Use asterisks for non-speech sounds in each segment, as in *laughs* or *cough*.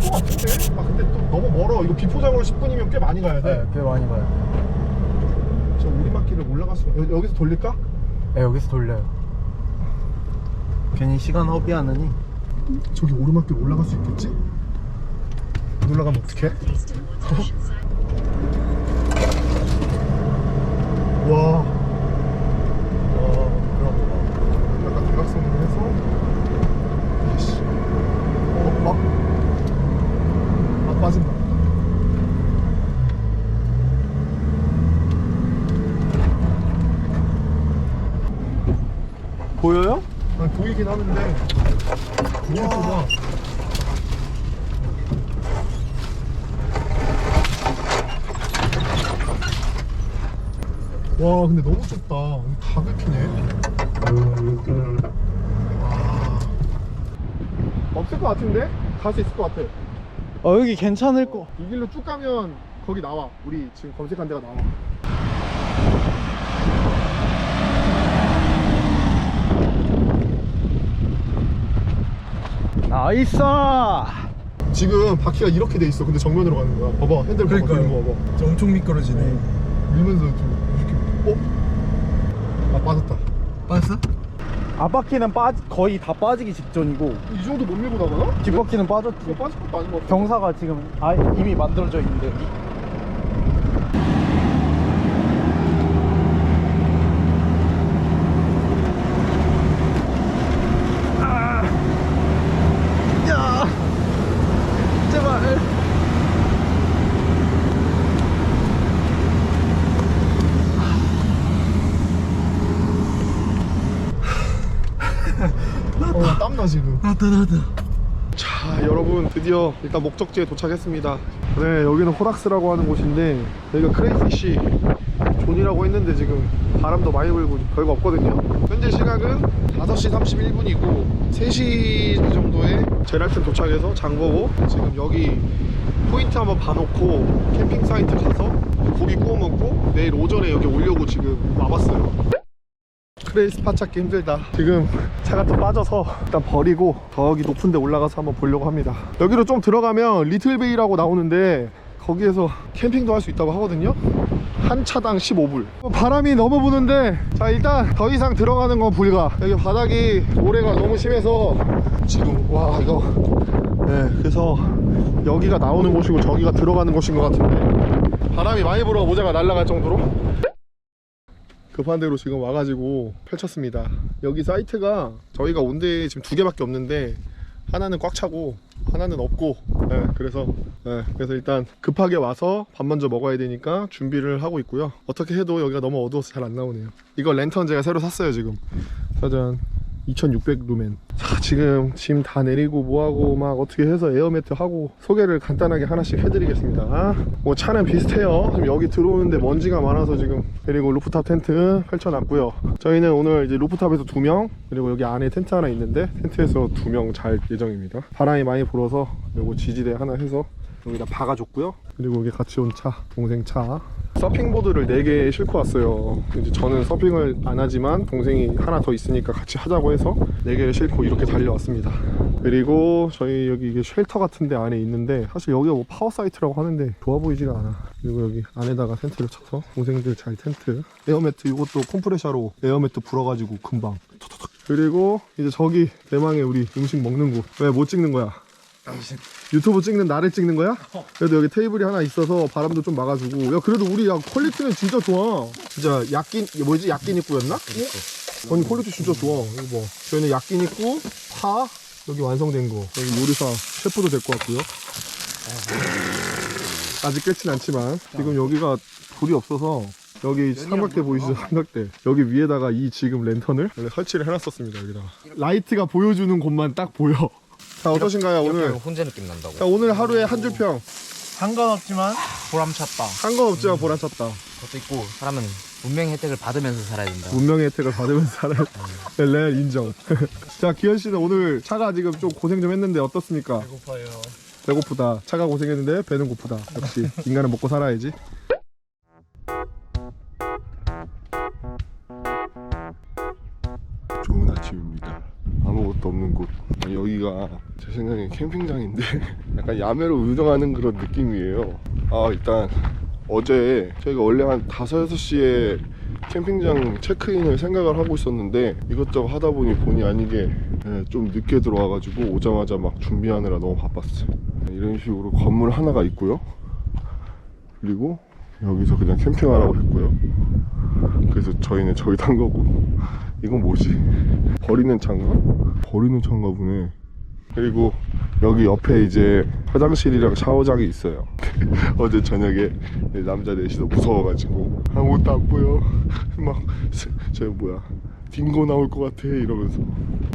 것 같은데? 아 근데 또 너무 멀어 이거 비포장으로 10분이면 꽤 많이 가야 돼 네, 꽤 많이 가요. 저 오리막길을 올라갈 수가 여, 여기서 돌릴까? 네, 여기서 돌려요. 괜히 시간 허비하느니. 저기 오르막길 올라갈 수 있겠지? 못 올라가면 어떡해? 와 어, 그런 거. 약간 대각선으로 해서 이씨 어? 막? 아 빠진다 보여요? 아, 보이긴 하는데 너무 좁아 와 근데 너무 좁다. 다 긁히네. 와. 없을 것 같은데? 갈 수 있을 것 같아. 어, 여기 괜찮을 거. 이 길로 쭉 가면 거기 나와. 우리 지금 검색한 데가 나와. 나이스! 지금 바퀴가 이렇게 돼 있어. 근데 정면으로 가는 거야. 봐봐. 핸들 거 봐봐 엄청 미끄러지네. 밀면서 좀 이렇게 어? 아 빠졌다 빠졌어? 앞바퀴는 빠 거의 다 빠지기 직전이고 이 정도 못 밀고 나가나? 뒷바퀴는 빠졌지. 빠질 것도 아닌 것 같아 경사가 지금 아 이미 만들어져 있는데 여기. 아. 야. 제발. 어, 땀나 지금. 나다 나다. 자 여러분 드디어 일단 목적지에 도착했습니다. 네 여기는 호락스라고 하는 곳인데 여기가 크레이피쉬 존이라고 했는데 지금 바람도 많이 불고 별거 없거든요. 현재 시각은 5시 31분이고 3시 정도에 제랄튼 도착해서 장보고 지금 여기 포인트 한번 봐놓고 캠핑 사이트 가서 고기 구워 먹고 내일 오전에 여기 오려고 지금 와봤어요 크레이 스팟 찾기 힘들다. 지금 차가 또 빠져서 일단 버리고 저기 높은 데 올라가서 한번 보려고 합니다. 여기로 좀 들어가면 리틀베이라고 나오는데 거기에서 캠핑도 할 수 있다고 하거든요. 한 차당 15불. 바람이 너무 부는데 자 일단 더 이상 들어가는 건 불가. 여기 바닥이 모래가 너무 심해서 지금 와 이거. 네 그래서 여기가 나오는 곳이고 저기가 들어가는 곳인 것 같은데. 바람이 많이 불어 모자가 날아갈 정도로 급한 대로 지금 와가지고 펼쳤습니다. 여기 사이트가 저희가 온 데 지금 두 개밖에 없는데 하나는 꽉 차고 하나는 없고 예, 그래서 예, 그래서 일단 급하게 와서 밥 먼저 먹어야 되니까 준비를 하고 있고요. 어떻게 해도 여기가 너무 어두워서 잘 안 나오네요. 이거 랜턴 제가 새로 샀어요 지금. 짜잔. 2600 루멘. 자, 지금 짐 다 내리고 뭐하고 막 어떻게 해서 에어매트 하고 소개를 간단하게 하나씩 해드리겠습니다. 뭐 차는 비슷해요. 지금 여기 들어오는데 먼지가 많아서 지금 그리고 루프탑 텐트 펼쳐놨고요. 저희는 오늘 이제 루프탑에서 두 명 그리고 여기 안에 텐트 하나 있는데 텐트에서 두 명 잘 예정입니다. 바람이 많이 불어서 요거 지지대 하나 해서 여기다 박아줬고요. 그리고 여기 같이 온 차, 동생 차. 서핑보드를 4개 싣고 왔어요. 이제 저는 서핑을 안 하지만 동생이 하나 더 있으니까 같이 하자고 해서 4개를 싣고 이렇게 달려왔습니다. 그리고 저희 여기 이게 쉘터 같은 데 안에 있는데 사실 여기가 뭐 파워 사이트라고 하는데 좋아 보이지가 않아. 그리고 여기 안에다가 텐트를 쳐서 동생들 잘 텐트. 에어매트 이것도 컴프레셔로 에어매트 불어가지고 금방. 그리고 이제 저기 대망의 우리 음식 먹는 곳. 왜 못 찍는 거야? 유튜브 찍는 나를 찍는 거야? 그래도 여기 테이블이 하나 있어서 바람도 좀 막아주고. 야 그래도 우리 야 퀄리티는 진짜 좋아. 진짜 약긴 뭐지? 약긴 입구였나? 아니 퀄리티 진짜 좋아. 이거 봐. 저희는 약긴 입구 파 여기 완성된 거. 여기 요리사 셰프도 될것 같고요. 아직 끝진 않지만 지금 여기가 불이 없어서 여기 삼각대 보이시죠? 삼각대. 여기 위에다가 이 지금 랜턴을 원래 설치를 해놨었습니다 여기다가. 라이트가 보여주는 곳만 딱 보여 자 어떠신가요 오늘 혼자 느낌 난다고. 자, 오늘 하루에 한 줄 평. 상관없지만 보람찼다. 한 건 없지만 보람찼다. 그것도 있고 사람은 문명의 혜택을 받으면서 살아야 된다. 문명의 혜택을 받으면서 살아야 돼. 레알 인정. *laughs* 자, 기현 씨는 오늘 차가 지금 좀 고생 좀 했는데 어떻습니까? 배고파요. 배고프다. 차가 고생했는데 배는 고프다. 역시 인간은 먹고 살아야지. 아무것도 없는 곳. 여기가 제 생각에 캠핑장인데 *laughs* 약간 야매로 운영하는 그런 느낌이에요. 아 일단 어제 저희가 원래 한 5, 6시에 캠핑장 체크인을 생각을 하고 있었는데 이것저것 하다 보니 본의 아니게 예, 좀 늦게 들어와가지고 오자마자 막 준비하느라 너무 바빴어요. 이런 식으로 건물 하나가 있고요. 그리고 여기서 그냥 캠핑하라고 했고요. 그래서 저희는 저기다 한 거고 이건 뭐지? 버리는 차인가? 버리는 차인가 보네. 그리고 여기 옆에 이제 화장실이랑 샤워장이 있어요. *laughs* 어제 저녁에 남자 넷이서 무서워가지고. 아무것도 안 보여. *laughs* 막 저 *laughs* 뭐야. 딩고 나올 것 같아. 이러면서.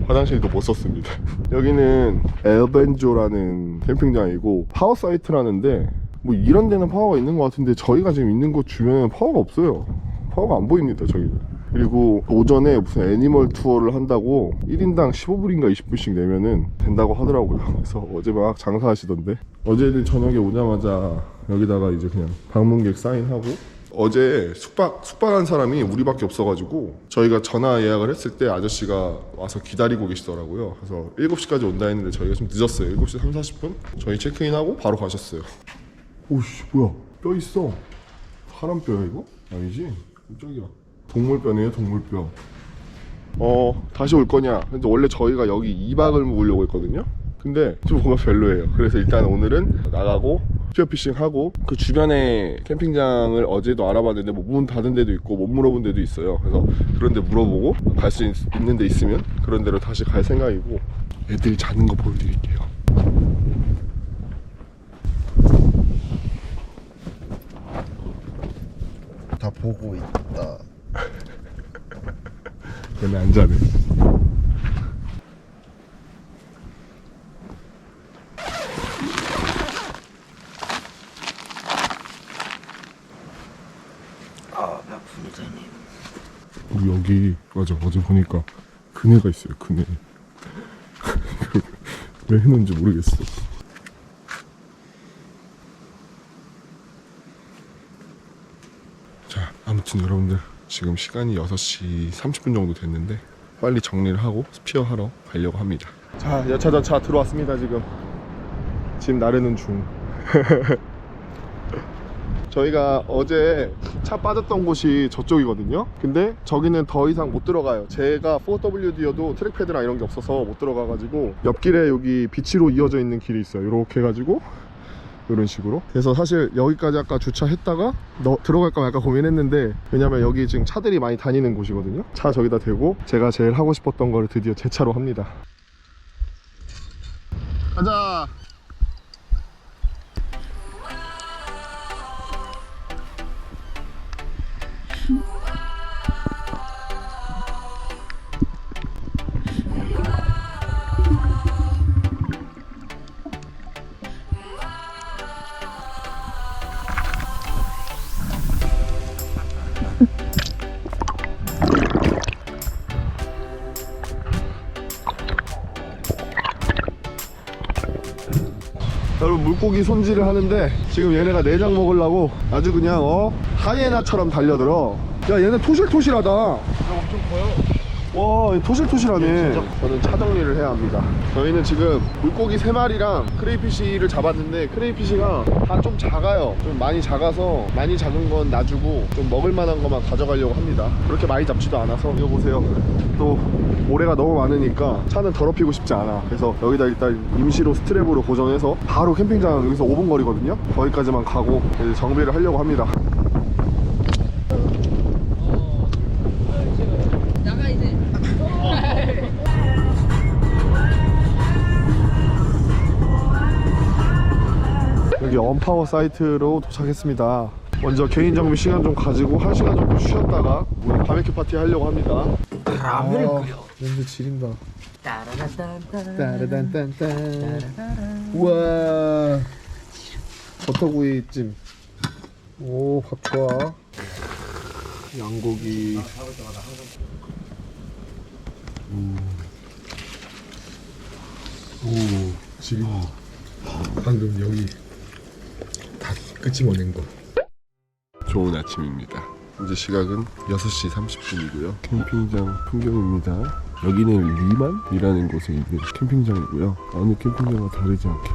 화장실도 못 썼습니다. 여기는 엘벤조라는 캠핑장이고 파워 사이트라는데 뭐 이런 데는 파워가 있는 것 같은데 저희가 지금 있는 곳 주변에는 파워가 없어요. 파워가 안 보입니다 저기는 그리고 오전에 무슨 애니멀 투어를 한다고 1인당 15불인가 20불씩 내면은 된다고 하더라고요 *laughs* 그래서 어제 막 장사하시던데 어제는 저녁에 오자마자 여기다가 이제 그냥 방문객 사인하고 어제 숙박 숙박한 사람이 우리밖에 없어가지고 저희가 전화 예약을 했을 때 아저씨가 와서 기다리고 계시더라고요. 그래서 7시까지 온다 했는데 저희가 좀 늦었어요. 7시 3, 40분 저희 체크인하고 바로 가셨어요. 오씨 뭐야 뼈 있어. 사람 뼈야 이거? 아니지? 깜짝이야. 동물뼈네요 동물뼈. 어 다시 올 거냐? 근데 원래 저희가 여기 2박을 묵으려고 했거든요. 근데 좀 뭔가 별로예요. 그래서 일단 오늘은 나가고 스피어피싱 하고 그 주변에 캠핑장을 어제도 알아봤는데 뭐 문 닫은 데도 있고 못 물어본 데도 있어요. 그래서 그런 데 물어보고 갈 수 있는 데 있으면 그런 데로 다시 갈 생각이고 애들이 자는 거 보여드릴게요. 다 보고 있다. 얘네 안 자네. 우리 여기 맞아. 어제 보니까 그네가 있어요 그네. *laughs* 왜 해놓은지 모르겠어. 자 아무튼 여러분들 지금 시간이 6시 30분 정도 됐는데 빨리 정리를 하고 스피어 하러 가려고 합니다 자 여차저차 들어왔습니다 지금 짐 나르는 중 *laughs* 저희가 어제 차 빠졌던 곳이 저쪽이거든요. 근데 저기는 더 이상 못 들어가요. 제가 4WD여도 트랙패드랑 이런 게 없어서 못 들어가가지고 옆길에 여기 비치로 이어져 있는 길이 있어요. 이렇게 해가지고 이런 식으로. 그래서 사실 여기까지 아까 주차했다가 너 들어갈까 말까 고민했는데 왜냐면 여기 지금 차들이 많이 다니는 곳이거든요. 차 저기다 대고 제가 제일 하고 싶었던 거를 드디어 제 차로 합니다. 가자. 물고기 손질을 하는데 지금 얘네가 내장 먹으려고 아주 그냥 어 하이에나처럼 달려들어. 야 얘네 토실토실하다. 엄청 커요 와 토실토실하네. 저는 차 정리를 해야 합니다. 저희는 지금 물고기 3마리랑 크레이피시를 잡았는데 크레이피시가 다 좀 작아요. 좀 많이 작아서 많이 작은 건 놔주고 좀 먹을 만한 것만 가져가려고 합니다. 그렇게 많이 잡지도 않아서. 이거 보세요. 또 모래가 너무 많으니까 차는 더럽히고 싶지 않아. 그래서 여기다 일단 임시로 스트랩으로 고정해서 바로 캠핑장 여기서 5분 거리거든요. 거기까지만 가고 이제 정비를 하려고 합니다 언파워 사이트로 도착했습니다. 먼저 개인 정비 시간 좀 가지고 한 시간 정도 쉬었다가 우리 바베큐 파티 하려고 합니다. 바람을 아, 냄새 지린다. 따라단딴딴 우와. 버터구이찜. 오 밥 좋아. 양고기. 오, 오 지린다 방금 여기. 다 끄집어낸 거. 좋은 아침입니다. 현재 시각은 6시 30분이고요. 캠핑장 풍경입니다 여기는 리만이라는 곳에 있는 캠핑장이고요. 어느 캠핑장과 다르지 않게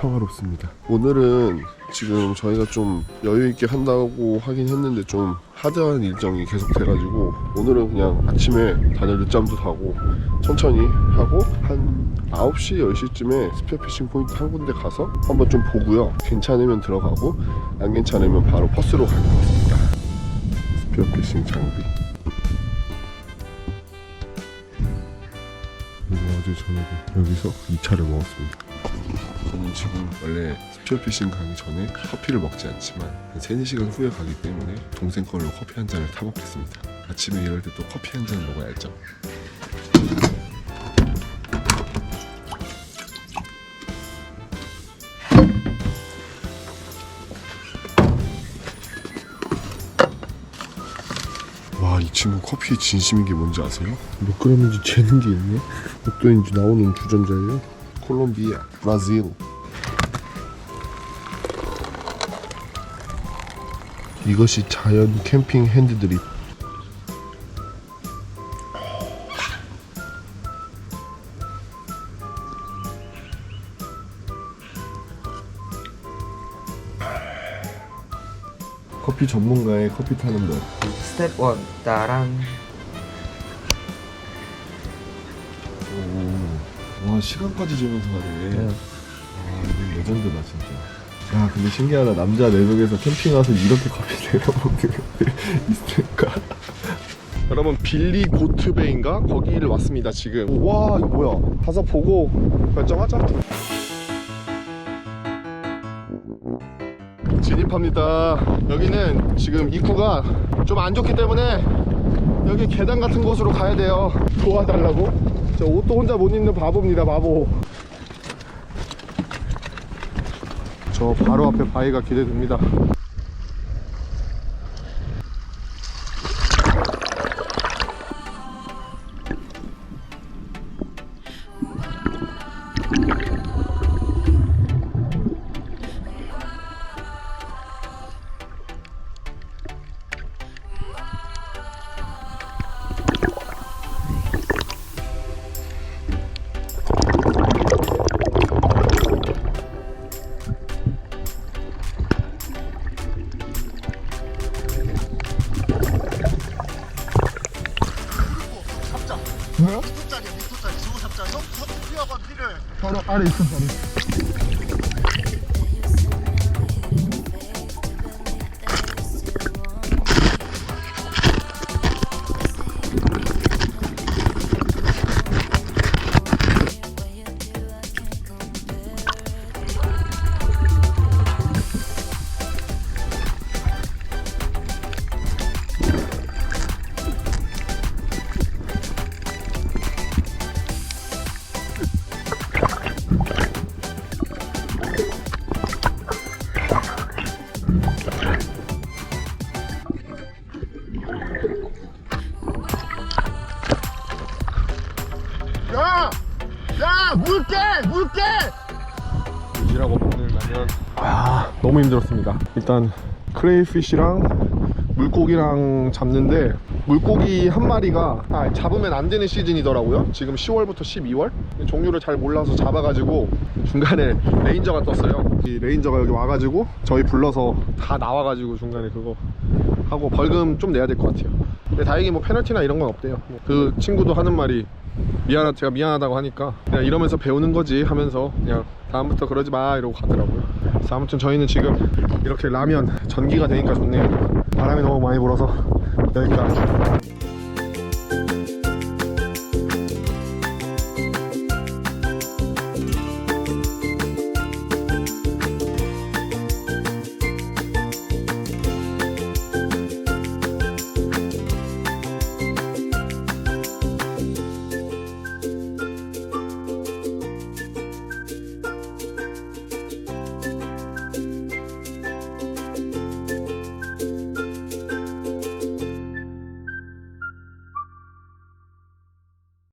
평화롭습니다. 오늘은 지금 저희가 좀 여유 있게 한다고 하긴 했는데 좀 하드한 일정이 계속 돼가지고 오늘은 그냥 아침에 다들 늦잠도 자고 천천히 하고 한 9시, 10시쯤에 스피어 피싱 포인트 한 군데 가서 한번 좀 보고요. 괜찮으면 들어가고 안 괜찮으면 바로 퍼스로 갈것 같습니다. 스피어 피싱 장비. 어제 저녁에 여기서 2차를 먹었습니다. 저는 지금 원래 스피어 피싱 가기 전에 커피를 먹지 않지만 한 3, 4시간 후에 가기 때문에 동생 걸로 커피 한 잔을 타먹겠습니다. 아침에 일어날 때또 커피 한 잔 먹어야죠. 친구 커피에 진심인 게 뭔지 아세요? 몇 그램인지 재는 게 있네? 몇 도인지 나오는 주전자예요. 콜롬비아, 브라질. 이것이 자연 캠핑 핸드드립. 전문가의 커피 타는 법. 스텝 1 따란 오, 와 시간까지 재면서 하네. 와, 이거 레전드다 진짜. 야, 근데 신기하다. 남자 내 속에서 캠핑 와서 이렇게 커피 내려 먹는 애들 *laughs* 있을까? *laughs* 여러분 빌리 고트베인가 거기를 왔습니다 지금 와 이거 뭐야 가서 보고 결정하자 진입합니다. 여기는 지금 입구가 좀 안 좋기 때문에 여기 계단 같은 곳으로 가야 돼요. 도와달라고? 저 옷도 혼자 못 입는 바보입니다 바보. 저 바로 앞에 바위가 기대됩니다 너무 힘들었습니다. 일단 크레이피쉬랑 물고기랑 잡는데 물고기 한 마리가 아, 잡으면 안 되는 시즌이더라고요. 지금 10월부터 12월? 종류를 잘 몰라서 잡아가지고 중간에 레인저가 떴어요. 이 레인저가 여기 와가지고 저희 불러서 다 나와가지고 중간에 그거 하고 벌금 좀 내야 될 것 같아요. 근데 다행히 뭐 페널티나 이런 건 없대요. 뭐그 친구도 하는 말이 미안하 제가 미안하다고 하니까 그냥 이러면서 배우는 거지 하면서 그냥 다음부터 그러지 마 이러고 가더라고요. 그래서 아무튼 저희는 지금 이렇게 라면 전기가 되니까 좋네요. 바람이 너무 많이 불어서 여기까지